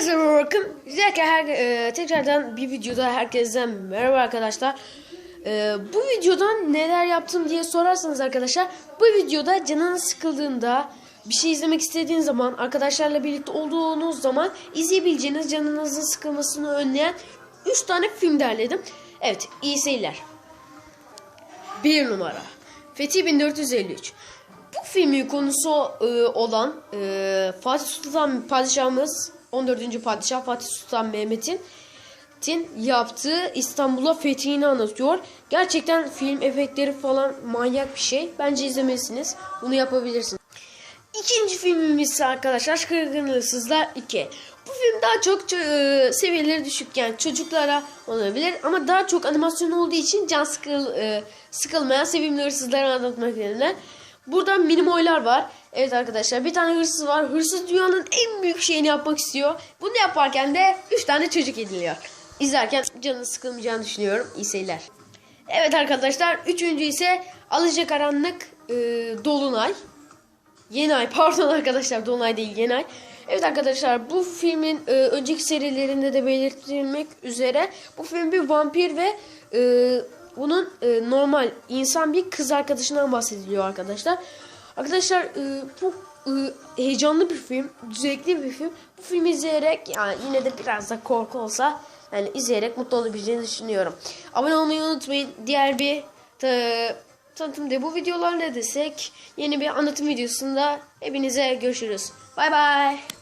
Herkese bakın. Güzelken her, e, tekrardan bir videoda herkesten merhaba arkadaşlar. E, bu videodan neler yaptım diye sorarsanız arkadaşlar bu videoda canınız sıkıldığında bir şey izlemek istediğiniz zaman arkadaşlarla birlikte olduğunuz zaman izleyebileceğiniz canınızın sıkılmasını önleyen 3 tane film derledim. Evet iyi seyirler. 1 numara Fethi 1453 bu filmin konusu e, olan e, Fatih Sultan Padişahımız 14. Padişah Fatih Sultan Mehmet'in Tin yaptığı İstanbul'a fethini anlatıyor. Gerçekten film efektleri falan manyak bir şey. Bence izlemelisiniz. Bunu yapabilirsiniz. İkinci filmimiz ise arkadaşlar Kırgın Hırsızlar 2. Bu film daha çok e, seviyeleri düşük yani çocuklara olabilir ama daha çok animasyon olduğu için can sıkıl, e, sıkılmayan sevimli hırsızları anlatmak üzere. Burada minimoylar var. Evet arkadaşlar bir tane hırsız var. Hırsız dünyanın en büyük şeyini yapmak istiyor. Bunu yaparken de 3 tane çocuk ediliyor. İzlerken canı sıkılmayacağını düşünüyorum. İyi seyirler. Evet arkadaşlar üçüncü ise Alacakaranlık e, Dolunay. Yeni ay pardon arkadaşlar Dolunay değil Yeni ay. Evet arkadaşlar bu filmin e, önceki serilerinde de belirtilmek üzere bu film bir vampir ve e, bunun e, normal insan bir kız arkadaşından bahsediliyor arkadaşlar. Arkadaşlar e, bu e, heyecanlı bir film, zevkli bir film. Bu filmi izleyerek yani yine de biraz da korku olsa yani izleyerek mutlu olabileceğini düşünüyorum. Abone olmayı unutmayın. Diğer bir ta- tanıtımda bu videolar ne desek yeni bir anlatım videosunda hepinize görüşürüz. Bay bay.